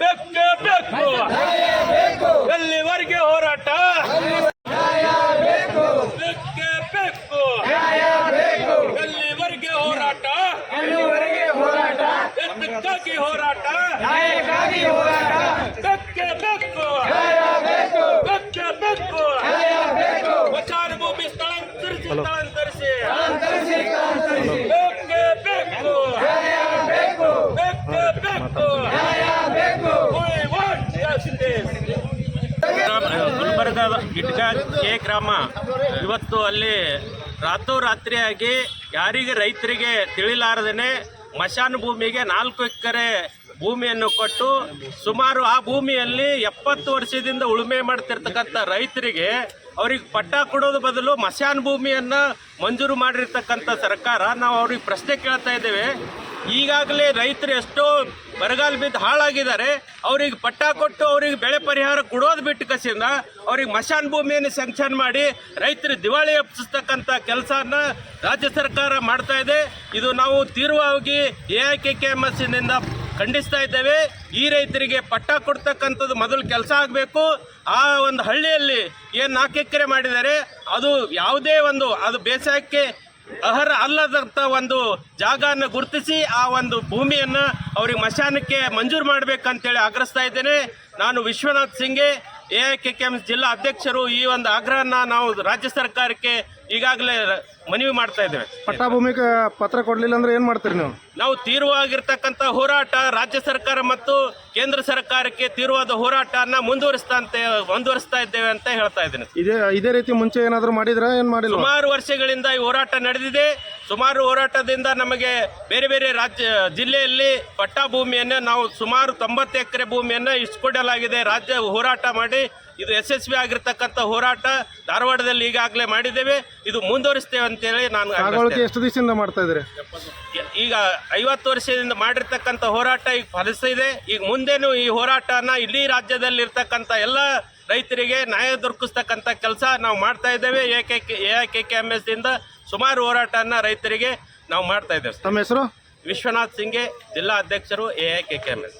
ಬೇಕೇ ಬೇಕು ಎಲ್ಲಿವರೆಗೆ ಹೋರಾಟ ಬೇಕೇ ಬೇಕು ಎಲ್ಲಿವರೆಗೆ ಹೋರಾಟ ಎತ್ತಕ್ಕಾಗಿ ಹೋರಾಟ ಬೇಕೇ ಬೇಕು ಬೇಕೇ ಬೇಕು ವಚಾರ ಭೂಮಿ ಸ್ಥಳಾಂತರಿಸಿ ಸ್ಥಳಾಂತರಿಸಿ ಗುಲ್ಬರ್ಗ ಗಿಡ್ಡ ಕೆ ಗ್ರಾಮ. ಇವತ್ತು ಅಲ್ಲಿ ರಾತ್ರೋರಾತ್ರಿಯಾಗಿ ಯಾರಿಗೆ ರೈತರಿಗೆ ತಿಳಿಲಾರದೇ ಮಶಾನ್ ಭೂಮಿಗೆ ನಾಲ್ಕು ಎಕರೆ ಭೂಮಿಯನ್ನು ಕೊಟ್ಟು ಸುಮಾರು ಆ ಭೂಮಿಯಲ್ಲಿ ಎಪ್ಪತ್ತು ವರ್ಷದಿಂದ ಉಳುಮೆ ಮಾಡ್ತಿರ್ತಕ್ಕಂಥ ರೈತರಿಗೆ ಅವ್ರಿಗೆ ಪಟ್ಟ ಕೊಡೋದು ಬದಲು ಮಶಾನ್ ಭೂಮಿಯನ್ನು ಮಂಜೂರು ಮಾಡಿರ್ತಕ್ಕಂಥ ಸರ್ಕಾರ. ನಾವು ಅವ್ರಿಗೆ ಪ್ರಶ್ನೆ ಕೇಳ್ತಾ ಇದ್ದೇವೆ. ಈಗಾಗಲೇ ರೈತರು ಎಷ್ಟೋ ಬರಗಾಲ ಬಿದ್ದು ಹಾಳಾಗಿದ್ದಾರೆ. ಅವ್ರಿಗೆ ಪಟ್ಟ ಕೊಟ್ಟು ಅವ್ರಿಗೆ ಬೆಳೆ ಪರಿಹಾರ ಕೊಡೋದು ಬಿಟ್ಟು ಕಸಿಂದ ಅವ್ರಿಗೆ ಮಶಾನ್ ಭೂಮಿಯನ್ನು ಸ್ಯಾಂಕ್ಷನ್ ಮಾಡಿ ರೈತರು ದಿವಾಳಿ ಎಪ್ಪಿಸ್ತಕ್ಕಂಥ ಕೆಲಸನ ರಾಜ್ಯ ಸರ್ಕಾರ ಮಾಡ್ತಾ ಇದೆ. ಇದು ನಾವು ತೀವ್ರವಾಗಿ A I K K M ಎಸ್ನಿಂದ ಖಂಡಿಸ್ತಾ ಇದ್ದೇವೆ. ಈ ರೈತರಿಗೆ ಪಟ್ಟ ಕೊಡ್ತಕ್ಕಂಥದ್ದು ಮೊದಲು ಕೆಲಸ ಆಗಬೇಕು. ಆ ಒಂದು ಹಳ್ಳಿಯಲ್ಲಿ ಏನು ನಾಲ್ಕು ಎಕರೆ ಮಾಡಿದ್ದಾರೆ, ಅದು ಯಾವುದೇ ಒಂದು, ಅದು ಬೇಸಾಯಕ್ಕೆ ಅರ್ಹ ಅಲ್ಲದಂಥ ಒಂದು ಜಾಗವನ್ನು ಗುರುತಿಸಿ ಆ ಒಂದು ಭೂಮಿಯನ್ನು ಅವ್ರಿಗೆ ಮಶಾನಕ್ಕೆ ಮಂಜೂರು ಮಾಡಬೇಕಂತೇಳಿ ಆಗ್ರಹಿಸ್ತಾ ಇದ್ದೇನೆ. ನಾನು Vishwanath Singe A K K M ಜಿಲ್ಲಾ ಅಧ್ಯಕ್ಷರು ಈ ಒಂದು ಆಗ್ರಹನ ನಾವು ರಾಜ್ಯ ಸರ್ಕಾರಕ್ಕೆ ಈಗಾಗಲೇ ಮನವಿ ಮಾಡ್ತಾ ಇದ್ದೇವೆ. ಪಟ್ಟಾಭೂಮಿ ಪತ್ರ ಕೊಡಲಿಲ್ಲ ಅಂದ್ರೆ ಏನ್ ಮಾಡ್ತೀರಿ ನೀವು? ನಾವು ತೀವ್ರವಾಗಿರ್ತಕ್ಕಂಥ ಹೋರಾಟ ರಾಜ್ಯ ಸರ್ಕಾರ ಮತ್ತು ಕೇಂದ್ರ ಸರ್ಕಾರಕ್ಕೆ ತೀವ್ರವಾದ ಹೋರಾಟನ ಮುಂದುವರಿಸ್ತಾ ಅಂತ ಮುಂದುವರಿಸ್ತಾ ಇದ್ದೇವೆ ಅಂತ ಹೇಳ್ತಾ ಇದ್ದೇನೆ. ಇದೇ ಇದೇ ರೀತಿ ಮುಂಚೆ ಏನಾದರೂ ಮಾಡಿದ್ರೆ ಏನ್ ಮಾಡಿಲ್ಲ ಸುಮಾರು ವರ್ಷಗಳಿಂದ ಈ ಹೋರಾಟ ನಡೆದಿದೆ. ಸುಮಾರು ಹೋರಾಟದಿಂದ ನಮಗೆ ಬೇರೆ ಬೇರೆ ರಾಜ್ಯ ಜಿಲ್ಲೆಯಲ್ಲಿ ಪಟ್ಟಾ ಭೂಮಿಯನ್ನು ನಾವು ಸುಮಾರು ತೊಂಬತ್ತು ಎಕರೆ ಭೂಮಿಯನ್ನು ಇಸ್ಕೊಡಲಾಗಿದೆ. ರಾಜ್ಯ ಹೋರಾಟ ಮಾಡಿ ಇದು ಯಶಸ್ವಿ ಆಗಿರ್ತಕ್ಕಂಥ ಹೋರಾಟ ಧಾರವಾಡದಲ್ಲಿ ಈಗಾಗಲೇ ಮಾಡಿದ್ದೇವೆ. ಇದು ಮುಂದುವರಿಸ್ತೇವೆ ಅಂತೇಳಿ ನಾನು ಎಷ್ಟು ದಿವಸದಿಂದ ಮಾಡ್ತಾ ಇದ್ದಾರೆ? ಈಗ ಐವತ್ತು ವರ್ಷದಿಂದ ಮಾಡಿರ್ತಕ್ಕಂಥ ಹೋರಾಟ ಈಗ ಫಲಿಸಿದೆ ಈಗ ಮುಂದೇನು ಈ ಹೋರಾಟನ ಇಡೀ ರಾಜ್ಯದಲ್ಲಿರ್ತಕ್ಕಂಥ ಎಲ್ಲ ರೈತರಿಗೆ ನ್ಯಾಯ ದೊರಕಿಸ್ತಕ್ಕಂಥ ಕೆಲಸ ನಾವು ಮಾಡ್ತಾ ಇದ್ದೇವೆ. A K A K K M S ಇಂದ ಸುಮಾರು ಹೋರಾಟನ ರೈತರಿಗೆ ನಾವು ಮಾಡ್ತಾ ಇದ್ದೇವೆ ತಮ್ಮ ಹೆಸರು? ವಿಶ್ವನಾಥ್ ಸಿಂಗೆ ಜಿಲ್ಲಾ ಅಧ್ಯಕ್ಷರು A I K K M S.